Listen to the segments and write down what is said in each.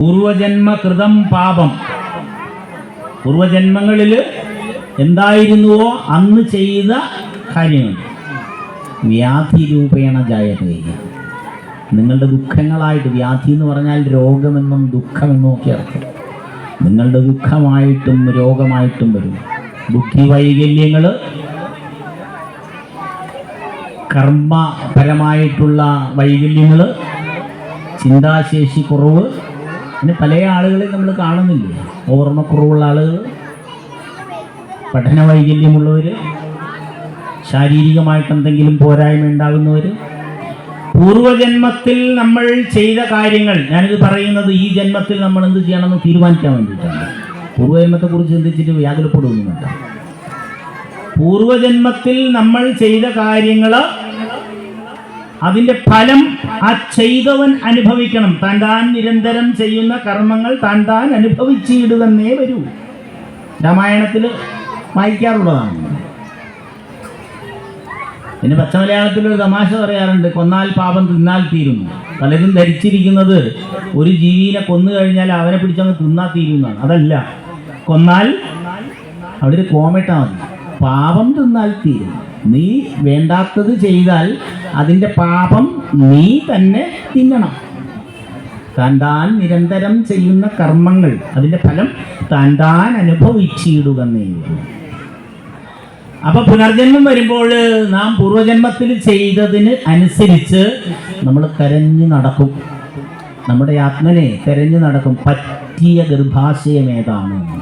പൂർവജന്മകൃതം പാപം. പൂർവജന്മങ്ങളിൽ എന്തായിരുന്നുവോ അന്ന് ചെയ്ത കാര്യങ്ങൾ വ്യാധി രൂപേണ ജായതേ നിങ്ങളുടെ ദുഃഖങ്ങളായിട്ട് വ്യാധി എന്ന് പറഞ്ഞാൽ രോഗമെന്നും ദുഃഖമെന്നും ഒക്കെ അർത്ഥം. നിങ്ങളുടെ ദുഃഖമായിട്ടും രോഗമായിട്ടും വരും. ബുദ്ധി വൈകല്യങ്ങൾ കർമ്മപരമായിട്ടുള്ള വൈകല്യങ്ങൾ ചിന്താശേഷി കുറവ് പിന്നെ പല ആളുകളെ നമ്മൾ കാണുന്നില്ലേ? ഓർമ്മക്കുറവുള്ള ആളുകൾ പഠന വൈകല്യമുള്ളവർ ശാരീരികമായിട്ട് എന്തെങ്കിലും പോരായ്മ ഉണ്ടാകുന്നവർ പൂർവജന്മത്തിൽ നമ്മൾ ചെയ്ത കാര്യങ്ങൾ ഞാനിത് പറയുന്നത് ഈ ജന്മത്തിൽ നമ്മൾ എന്ത് ചെയ്യണമെന്ന് തീരുമാനിക്കാൻ വേണ്ടിയിട്ടാണ്. പൂർവജന്മത്തെക്കുറിച്ച് ചിന്തിച്ചിട്ട് വ്യാകുലപ്പെടുകയൊന്നുമില്ല പൂർവജന്മത്തിൽ നമ്മൾ ചെയ്ത കാര്യങ്ങൾ അതിന്റെ ഫലം ആ ചെയ്തവൻ അനുഭവിക്കണം. താൻ താൻ നിരന്തരം ചെയ്യുന്ന കർമ്മങ്ങൾ താൻ താൻ അനുഭവിച്ചിടുവെന്നേ വരൂ. രാമായണത്തിൽ വായിക്കാറുള്ളതാണ്. പിന്നെ പച്ചമലയാളത്തിൽ ഒരു തമാശ പറയാറുണ്ട് കൊന്നാൽ പാപം തിന്നാൽ തീരുന്നു. പലരും ധരിച്ചിരിക്കുന്നത് ഒരു ജീവിനെ കൊന്നു കഴിഞ്ഞാൽ അവനെ പിടിച്ചങ്ങ് തിന്നാ തീരുന്നതാണ്. അതല്ല. കൊന്നാൽ അവിടെ ഒരു കോമിട്ടാ മതി. പാപം തിന്നാൽ തീരും. നീ വേണ്ടാത്തത് ചെയ്താൽ അതിന്റെ പാപം നീ തന്നെ തിന്നണം. താൻ താൻ നിരന്തരം ചെയ്യുന്ന കർമ്മങ്ങൾ അതിന്റെ ഫലം താൻ താൻ അനുഭവിച്ചിടുക അപ്പൊ പുനർജന്മം വരുമ്പോൾ നാം പൂർവജന്മത്തിൽ ചെയ്തതിന് അനുസരിച്ച് നമ്മൾ കരഞ്ഞു നടക്കും. നമ്മുടെ ആത്മനെ കരഞ്ഞു നടക്കും. പറ്റിയ ഗർഭാശയം ഏതാണ്?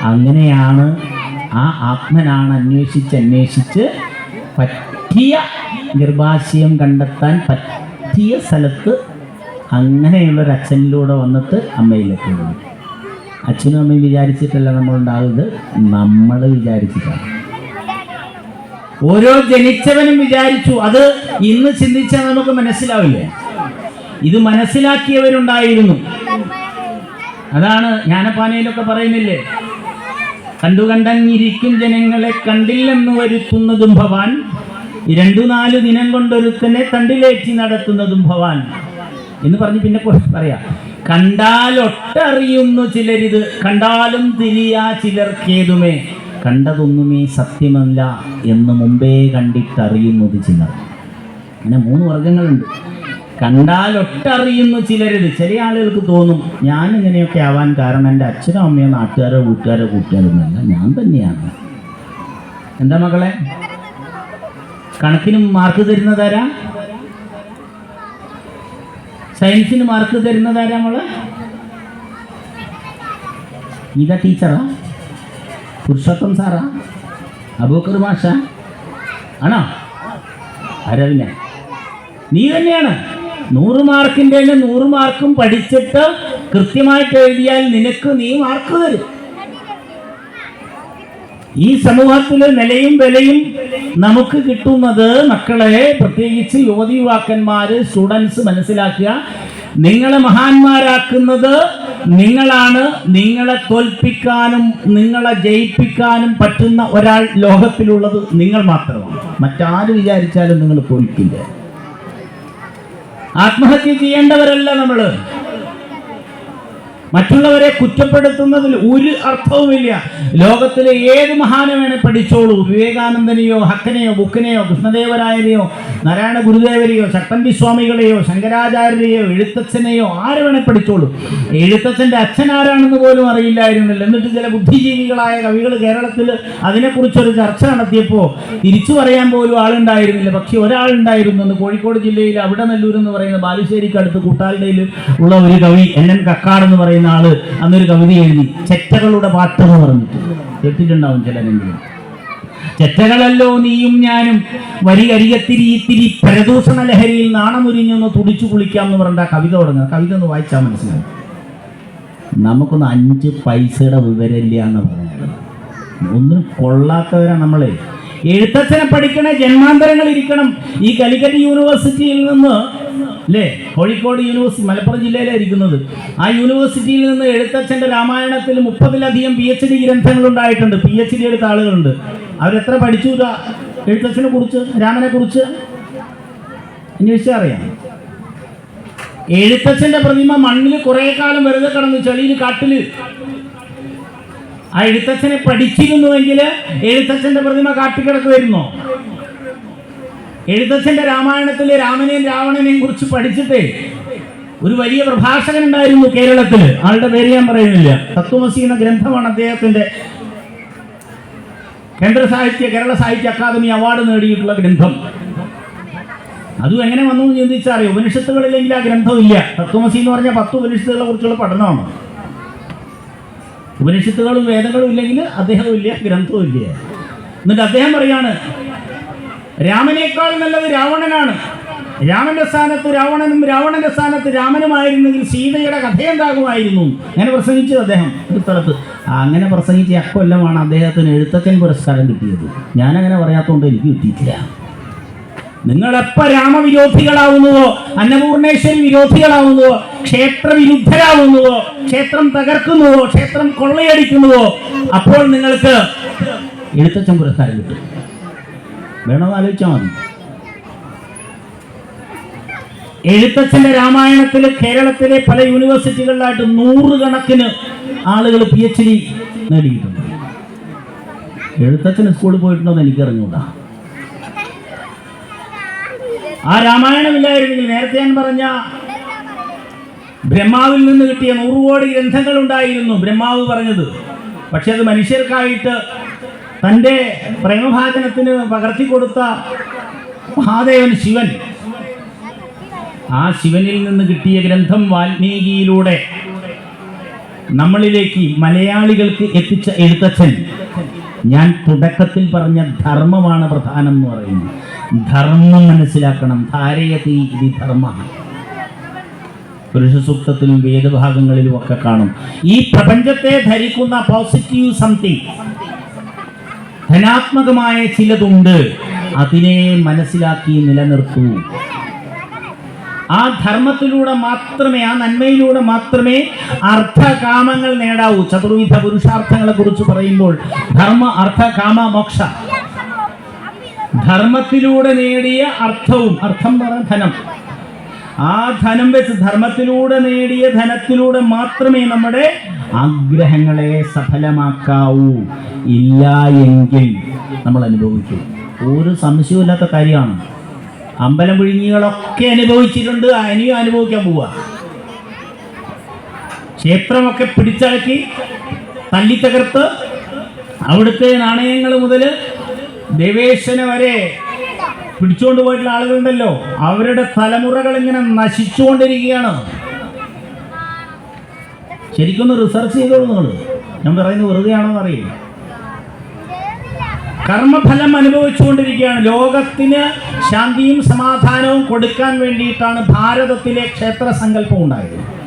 അങ്ങനെയാണ് ആ ആത്മനാണ് അന്വേഷിച്ച് അന്വേഷിച്ച് പറ്റിയ ഗർഭാശയം കണ്ടെത്താൻ പറ്റിയ സ്ഥലത്ത് അങ്ങനെയുള്ളൊരു അച്ഛനിലൂടെ വന്നിട്ട് അമ്മയിലെത്തുന്നത് അച്ഛനും അമ്മയും വിചാരിച്ചിട്ടല്ല നമ്മൾ ഉണ്ടാകുന്നത് നമ്മൾ വിചാരിച്ചിട്ടാണ്. ഓരോ ജനിച്ചവനും വിചാരിച്ചു. അത് ഇന്ന് ചിന്തിച്ചാൽ നമുക്ക് മനസ്സിലാവില്ലേ? ഇത് മനസ്സിലാക്കിയവരുണ്ടായിരുന്നു. അതാണ് ജ്ഞാനപ്പാനയിലൊക്കെ പറയുന്നില്ലേ? കണ്ടുകണ്ടിരിക്കും ജനങ്ങളെ കണ്ടില്ലെന്ന് വരുത്തുന്നതും ഭവാൻ. രണ്ടു നാല് ദിനം കൊണ്ടൊരുത്തനെ തണ്ടിലേറ്റി നടത്തുന്നതും ഭവാൻ. എന്ന് പറഞ്ഞ് പിന്നെ പറയാം. കണ്ടാൽ ഒട്ടറിയുന്നു ചിലരിത് കണ്ടാലും തിരിയാ ചിലർക്കേതുമേ. കണ്ടതൊന്നുമേ സത്യമല്ല എന്ന് മുമ്പേ കണ്ടിട്ടറിയുന്നത് ചിലർ. അങ്ങനെ മൂന്ന് വർഗങ്ങളുണ്ട് കണ്ടാൽ ഒട്ടറിയുന്നു ചിലരിത്. ചില ആളുകൾക്ക് തോന്നും ഞാൻ ഇങ്ങനെയൊക്കെ ആവാൻ കാരണം എന്റെ അച്ഛനോ അമ്മയോ നാട്ടുകാരോ കൂട്ടുകാരോ കൂട്ടുകാരൊന്നുമല്ല ഞാൻ തന്നെയാണ്. എന്താ മകളെ കണക്കിന് മാർക്ക് തരുന്നതാരാ? സയൻസിന് മാർക്ക് തരുന്നതാരാ നമ്മൾ ഇതാ ടീച്ചറാ പുരുഷോത്തം സാറാ അബൂക്കർ മാഷ. ആണോ? ആരാ നീ തന്നെയാണ്. നൂറ് മാർക്കിന്റെ നൂറ് മാർക്കും പഠിച്ചിട്ട് കൃത്യമായിട്ട് എഴുതിയാൽ നിനക്ക് നീ മാർക്ക് തരും. ഈ സമൂഹത്തിലെ നിലയും വിലയും നമുക്ക് കിട്ടുന്നത് മക്കളെ പ്രത്യേകിച്ച് യുവതി യുവാക്കന്മാര് സ്റ്റുഡൻസ് മനസ്സിലാക്കുക. നിങ്ങളെ മഹാന്മാരാക്കുന്നത് നിങ്ങളാണ്. നിങ്ങളെ തോൽപ്പിക്കാനും നിങ്ങളെ ജയിപ്പിക്കാനും പറ്റുന്ന ഒരാൾ ലോകത്തിലുള്ളത് നിങ്ങൾ മാത്രമാണ്. മറ്റാര് വിചാരിച്ചാലും നിങ്ങൾ തോൽക്കില്ല. ആത്മഹത്യ ചെയ്യേണ്ടവരല്ല നമ്മൾ. മറ്റുള്ളവരെ കുറ്റപ്പെടുത്തുന്നതിൽ ഒരു അർത്ഥവുമില്ല. ലോകത്തിലെ ഏത് മഹാനെ പഠിച്ചോളൂ? വിവേകാനന്ദനെയോ ഹക്കനെയോ ബുക്കിനെയോ കൃഷ്ണദേവരായനെയോ നാരായണ ഗുരുദേവരെയോ ചട്ടമ്പി സ്വാമികളെയോ ശങ്കരാചാര്യരെയോ എഴുത്തച്ഛനെയോ ആരെ വേണേ പഠിച്ചോളൂ? എഴുത്തച്ഛന്റെ അച്ഛൻ ആരാണെന്ന് പോലും അറിയില്ലായിരുന്നില്ല. എന്നിട്ട് ചില ബുദ്ധിജീവികളായ കവികൾ കേരളത്തിൽ അതിനെക്കുറിച്ചൊരു ചർച്ച നടത്തിയപ്പോൾ തിരിച്ചു പറയാൻ പോലും ആളുണ്ടായിരുന്നില്ല. പക്ഷെ ഒരാളുണ്ടായിരുന്നു എന്ന് കോഴിക്കോട് ജില്ലയിൽ അവിടെ നെല്ലൂർ എന്ന് പറയുന്ന ബാലുശ്ശേരിക്ക് അടുത്ത് ഉള്ള ഒരു കവി എൻ എൻ കക്കാട് എന്ന് പറയുന്ന ആൾ അന്നൊരു കവിത എഴുതി ചെറ്റകളുടെ പാട്ടെന്ന് പറഞ്ഞു. കേട്ടിട്ടുണ്ടാവും ചിലരെങ്കിലും. ചെറ്റകളല്ലോ നീയും ഞാനും വരി അരികത്തിരി ഇത്തിരി പ്രദൂഷണ ലഹരിയിൽ നാണമുരിഞ്ഞൊന്ന് തുടിച്ചു കുളിക്കാം എന്ന് പറഞ്ഞ കവിത തുടങ്ങുക. കവിത ഒന്ന് വായിച്ചാൽ മനസ്സിലാവും. നമുക്കൊന്ന് അഞ്ച് പൈസയുടെ വിവരമില്ല എന്ന് പറയുന്നത് ഒന്നും കൊള്ളാത്തവരാ നമ്മളെ. എഴുത്തച്ഛനെ പഠിക്കണേ ജന്മാന്തരങ്ങൾ ഇരിക്കണം ഈ കലിക്കറ്റ് യൂണിവേഴ്സിറ്റിയിൽ നിന്ന് അല്ലേ കോഴിക്കോട് യൂണിവേഴ്സിറ്റി മലപ്പുറം ജില്ലയിലാണ് ഇരിക്കുന്നത് ആ യൂണിവേഴ്സിറ്റിയിൽ നിന്ന് എഴുത്തച്ഛന്റെ രാമായണത്തിൽ മുപ്പതിലധികം പി എച്ച് ഡി ഗ്രന്ഥങ്ങൾ ഉണ്ടായിട്ടുണ്ട് പി എച്ച് ഡി എടുത്ത ആളുകളുണ്ട്. അവരെത്ര പഠിച്ചു? എഴുത്തച്ഛനെ കുറിച്ച് രാമനെ കുറിച്ച് അന്വേഷിച്ചാൽ അറിയാം. എഴുത്തച്ഛന്റെ പ്രതിമ മണ്ണിൽ കുറെ കാലം വെറുതെ കിടന്നു ചെളിയിൽ കാട്ടിൽ ആ എഴുത്തച്ഛനെ പഠിച്ചിരുന്നുവെങ്കിൽ എഴുത്തച്ഛന്റെ പ്രതിമ കാട്ടിക്കിടക്കുമായിരുന്നോ? എഴുത്തച്ഛന്റെ രാമായണത്തിലെ രാമനെയും രാവണനെയും കുറിച്ച് പഠിച്ചിട്ട് ഒരു വലിയ പ്രഭാഷകൻ ഉണ്ടായിരുന്നു കേരളത്തിൽ ആളുടെ പേര് ഞാൻ പറയുന്നില്ല. തത്വമസി എന്ന ഗ്രന്ഥമാണ് അദ്ദേഹത്തിന്റെ കേന്ദ്ര സാഹിത്യ കേരള സാഹിത്യ അക്കാദമി അവാർഡ് നേടിയിട്ടുള്ള ഗ്രന്ഥം. അതും എങ്ങനെ വന്നു എന്ന് ചിന്തിച്ചാൽ അറിയാം. ഉപനിഷത്തുകളില്ലെങ്കിൽ ആ ഗ്രന്ഥമില്ല തത്വമസി എന്ന് പറഞ്ഞാൽ പത്ത് ഉപനിഷത്തുകളെ കുറിച്ചുള്ള പഠനമാണ്. ഉപനിഷത്തുകളും വേദങ്ങളും ഇല്ലെങ്കിൽ അദ്ദേഹവും ഇല്ല ഗ്രന്ഥവും ഇല്ല. എന്നിട്ട് അദ്ദേഹം പറയാണ് രാമനേക്കാൾ നല്ലത് രാവണനാണ്. രാമന്റെ സ്ഥാനത്ത് രാവണനും രാവണന്റെ സ്ഥാനത്ത് രാമനുമായിരുന്നെങ്കിൽ സീതയുടെ കഥ എന്താകുമായിരുന്നു? അങ്ങനെ പ്രസംഗിച്ചു അദ്ദേഹം. ഒരു സ്ഥലത്ത്. അങ്ങനെ പ്രസംഗിച്ച അക്കൊല്ലമാണ് അദ്ദേഹത്തിന് എഴുത്തച്ഛൻ പുരസ്കാരം കിട്ടിയത്. ഞാനങ്ങനെ പറയാത്തതുകൊണ്ട് എനിക്ക് കിട്ടിയിട്ടില്ല. നിങ്ങൾ എപ്പോ രാമവിരോധികളാവുന്നുവോ? അന്നപൂർണേശ്വരി വിരോധികളാവുന്നുവോ? ക്ഷേത്ര വിരുദ്ധരാവുന്നുവോ? ക്ഷേത്രം തകർക്കുന്നുവോ? ക്ഷേത്രം കൊള്ളയടിക്കുന്നുവോ? അപ്പോൾ നിങ്ങൾക്ക് എഴുത്തച്ഛൻ പുരസ്കാരം കിട്ടും. വേണമെന്ന് ആലോചിച്ചാൽ മതി എഴുത്തച്ഛന്റെ രാമായണത്തിൽ കേരളത്തിലെ പല യൂണിവേഴ്സിറ്റികളിലായിട്ട് നൂറുകണക്കിന് ആളുകൾ പി എച്ച് ഡി നേടിയിട്ടുണ്ട് എഴുത്തച്ഛന് സ്കൂളിൽ പോയിട്ടുണ്ടോ എന്ന് എനിക്കറിഞ്ഞൂടാ. ആ രാമായണമില്ലായിരുന്നെങ്കിൽ നേരത്തെ ഞാൻ പറഞ്ഞ ബ്രഹ്മാവിൽ നിന്ന് കിട്ടിയ നൂറുകോടി ഗ്രന്ഥങ്ങൾ ഉണ്ടായിരുന്നു ബ്രഹ്മാവ് പറഞ്ഞത്. പക്ഷെ അത് മനുഷ്യർക്കായിട്ട് തന്റെ പ്രേമഭാചനത്തിന് പകർത്തി കൊടുത്ത മഹാദേവൻ ശിവൻ. ആ ശിവനിൽ നിന്ന് കിട്ടിയ ഗ്രന്ഥം വാൽമീകിയിലൂടെ നമ്മളിലേക്ക് മലയാളികൾക്ക് എത്തിച്ച എഴുത്തച്ഛൻ. ഞാൻ തുടക്കത്തിൽ പറഞ്ഞ ധർമ്മമാണ് പ്രധാനം എന്ന് പറയുന്നത് ധർമ്മം മനസ്സിലാക്കണം. ധാരയതി ഇത് ധർമ്മ. പുരുഷ സൂക്തത്തിലും വേദഭാഗങ്ങളിലും ഒക്കെ കാണും. ഈ പ്രപഞ്ചത്തെ ധരിക്കുന്ന പോസിറ്റീവ് സംതിങ് ധനാത്മകമായ ചിലതുണ്ട്. അതിനെ മനസ്സിലാക്കി നിലനിർത്തൂ. ആ ധർമ്മത്തിലൂടെ മാത്രമേ ആ നന്മയിലൂടെ മാത്രമേ അർത്ഥകാമങ്ങൾ നേടാവൂ. ചതുർവിധ പുരുഷാർത്ഥങ്ങളെ കുറിച്ച് പറയുമ്പോൾ ധർമ്മ അർത്ഥകാമ മോക്ഷ. ധർമ്മത്തിലൂടെ നേടിയ അർത്ഥവും അർത്ഥം പറഞ്ഞ ധനം. ആ ധനം വെച്ച് ധർമ്മത്തിലൂടെ നേടിയ ധനത്തിലൂടെ മാത്രമേ നമ്മുടെ ആഗ്രഹങ്ങളെ സഫലമാക്കാവൂ. ഇല്ല എങ്കിൽ നമ്മൾ അനുഭവിക്കും. ഒരു സംശയമില്ലാത്ത കാര്യമാണ്. അമ്പലം വിഴുങ്ങികളൊക്കെ അനുഭവിച്ചിട്ടുണ്ട് ഇനിയും അനുഭവിക്കാൻ പോവുക ക്ഷേത്രമൊക്കെ പിടിച്ചടക്കി തല്ലിത്തകർത്ത് അവിടുത്തെ നാണയങ്ങൾ മുതൽ ദേവേശന വരെ പിടിച്ചുകൊണ്ട് പോയിട്ടുള്ള ആളുകളുണ്ടല്ലോ. അവരുടെ തലമുറകൾ ഇങ്ങനെ നശിച്ചുകൊണ്ടിരിക്കുകയാണ്. ശരിക്കൊന്ന് റിസർച്ച് ചെയ്തോളൂ നിങ്ങൾ. ഞാൻ പറയുന്നത് വെറുതെ ആണോ അറിയില്ല. കർമ്മഫലം അനുഭവിച്ചുകൊണ്ടിരിക്കുകയാണ്. ലോകത്തിന് ശാന്തിയും സമാധാനവും കൊടുക്കാൻ വേണ്ടിയിട്ടാണ് ഭാരതത്തിലെ ക്ഷേത്ര സങ്കല്പം ഉണ്ടായത്.